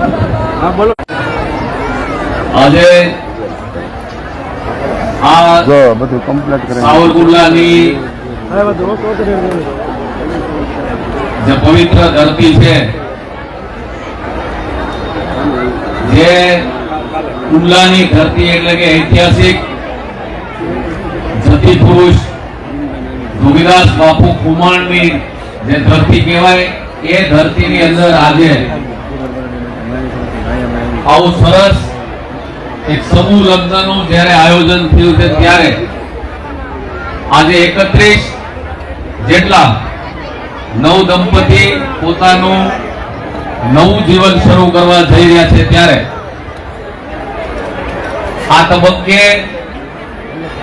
હા બોલો. આજે આ બધું કમ્પ્લીટ કરે સાવરકુંડલાની જે પવિત્ર ધરતી છે જે કુંડલાની ધરતી એટલે કે ઐતિહાસિક જતી પુરુષ બાપુ કુમાણની જે ધરતી કહેવાય એ ધરતીની અંદર આજે આવું સરસ એક સમૂહ લગ્નનું જ્યારે આયોજન થયું છે ત્યારે આજે એકત્રીસ જેટલા નવ દંપતી પોતાનું નવું જીવન શરૂ કરવા જઈ રહ્યા છે ત્યારે આ તબક્કે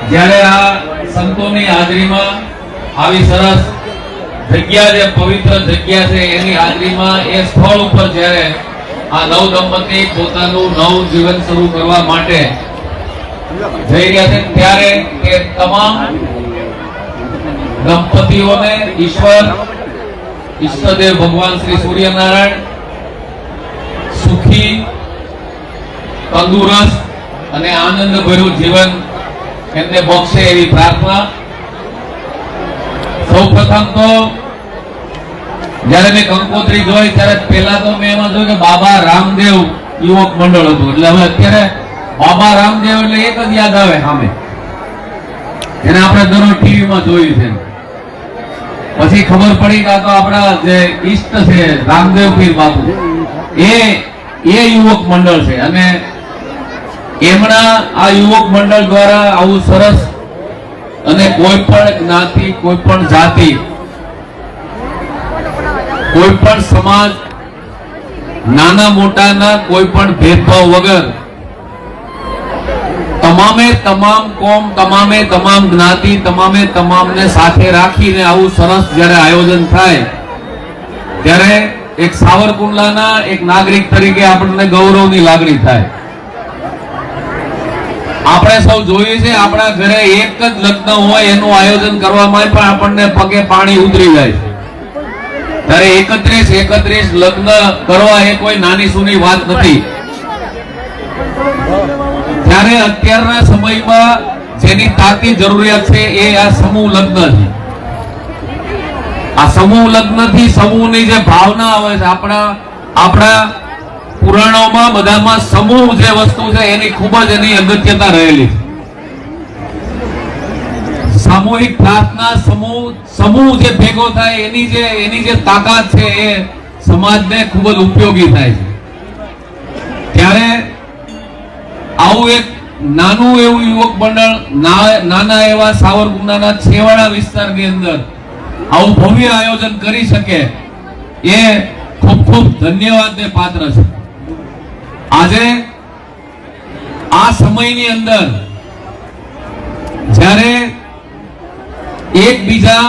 જ્યારે આ સંતોની હાજરીમાં આવી સરસ જગ્યા જે પવિત્ર જગ્યા છે એની હાજરીમાં એ સ્થળ ઉપર જ્યારે આ નવ દંપતી પોતાનું નવું જીવન શરૂ કરવા માટે જઈ રહ્યા છે ત્યારે તે તમામ દંપતીઓને ઈશ્વર, ઈષ્ટદેવ ભગવાન શ્રી સૂર્યનારાયણ, સુખી, તંદુરસ્ત અને આનંદ ભર્યું જીવન એમને બક્ષે એવી પ્રાર્થના. સૌ પ્રથમ તો જયારે મેં કંકોત્રી જોઈ, ત્યારે પહેલા તો મેં એમાં જોયું કે બાબા રામદેવ યુવક મંડળ હતું. એટલે હવે અત્યારે બાબા રામદેવ એટલે એક જ યાદ આવે સામે. એને આપણે દરરોજ ટીવીમાં જોયું છે. પછી ખબર પડી કે આ તો આપણા જે ઈષ્ટ છે રામદેવ પીર બાપુ એ એ યુવક મંડળ છે. અને એમના આ યુવક મંડળ દ્વારા આવું સરસ અને કોઈ પણ જ્ઞાતિ, કોઈ પણ જાતિ કોઈ પણ સમાજ, નાના મોટાના કોઈ પણ ભેદભાવ વગર તમામે તમામ કોમ, તમામે તમામ જ્ઞાતિ, તમામે તમામને સાથે રાખીને આવું સરસ જ્યારે આયોજન થાય, ત્યારે એક સાવરકુંડલાના એક નાગરિક તરીકે આપણને ગૌરવની લાગણી થાય. આપણે સૌ જોઈએ છે, આપણા ઘરે એક જ લગ્ન હોય, એનું આયોજન કરવામાં પણ આપણને પગે પાણી ઉતરી જાય. છે ત્યારે એકત્રીસ એકત્રીસ લગ્ન કરવા એ કોઈ નાની સુની વાત નથી. ત્યારે અત્યારના સમયમાં જેની તાતી જરૂરિયાત છે એ આ સમૂહ લગ્ન છે. આ સમૂહ લગ્નથી સમૂહની જે ભાવના આવે છે, આપણા આપણા પુરાણોમાં બધામાં સમૂહ જે વસ્તુ છે એની ખૂબ જ એની અગત્યતા રહેલી છે. સામૂહિક પ્રાર્થના સમૂહ સમૂહ જે ભેગો થાય, એની જે એની જે તાકાત છે, એ સમાજને ખૂબ જ ઉપયોગી થાય છે. ત્યારે આવું એક નાનું એવું યુવક મંડળ નાના એવા સાવરકુંડલાના છેવાડા વિસ્તારની અંદર આવું ભવ્ય આયોજન કરી શકે, એ ખૂબ ખૂબ ધન્યવાદને પાત્ર છે. આજે આ સમયની અંદર જ્યારે એકબીજા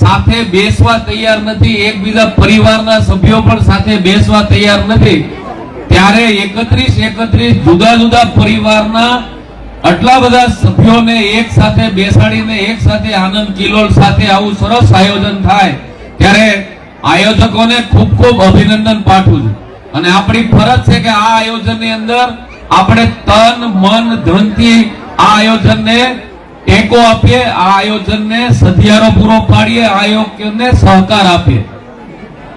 સાથે બેસવા તૈયાર નથી, એકબીજા પરિવારના સભ્યો પણ સાથે બેસવા તૈયાર નથી. ત્યારે એકત્રીસ એકત્રીસ જુદા જુદા પરિવારના આટલા બધા સભ્યોને એક સાથે બેસાડીને એક સાથે આનંદ કિલોલ સાથે આવું સરસ આયોજન થાય, ત્યારે આયોજકોને ખૂબ ખૂબ અભિનંદન પાઠવું છું. અને આપણી ફરજ છે કે આ આયોજનની અંદર આપણે તન, મન, ધનથી આ આયોજનને ટેકો આપીએ, આ આયોજનને સધિયારો પૂરો પાડીએ આયોજનને સહકાર આપીએ.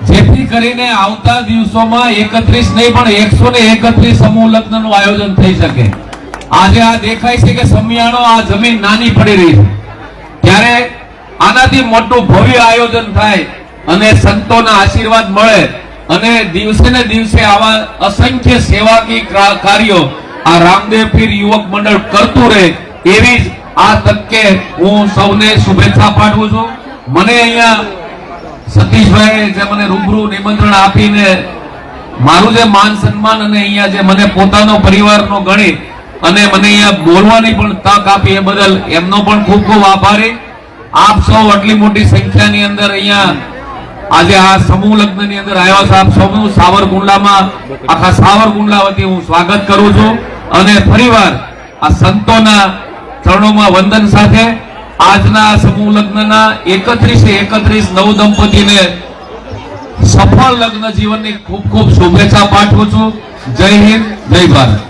જેથી કરીને આવતા દિવસોમાં એકત્રીસ નહીં, પણ એકસો ને એકત્રીસ સમૂહ લગ્નનું આયોજન થઈ શકે. આજે આ દેખાય છે કે સમિયાણો આ જમીન નાની પડી રહી છે. ત્યારે આનાથી મોટું ભવ્ય આયોજન થાય અને સંતોના આશીર્વાદ મળે અને દિવસે ને દિવસે આવા અસંખ્ય સેવાકી ક્રા- કાર્યો આ રામદેવ પીર યુવક મંડળ કરતું રહે એવી જ આ તકે હું સૌને શુભેચ્છા પાઠવું છું. મને અહીંયા સતીશભાઈ જે મને રૂબરૂ નિમંત્રણ આપીને મારું જે માન સન્માન અને અહીંયા જે મને પોતાનો પરિવારનો ગણી અને મને અહીંયા બોલવાની પણ તક આપી એ બદલ એમનો પણ ખૂબ ખૂબ આભારી. આપ સૌ આટલી મોટી સંખ્યાની અંદર અહીંયા આજે આ સમૂહ લગ્નની અંદર આવ્યા છે. આપ સૌનું સાવરકુંડલામાં, આખા સાવરકુંડલા વતી હું સ્વાગત કરું છું. અને ફરીવાર આ સંતોના ચરણોમાં વંદન સાથે આજના સમૂહ લગ્નના એકત્રીસે એકત્રીસ નવ દંપતીને સફળ લગ્ન જીવનની ખૂબ ખૂબ શુભેચ્છા પાઠવું છું. જય હિન્દ, જય ભારત.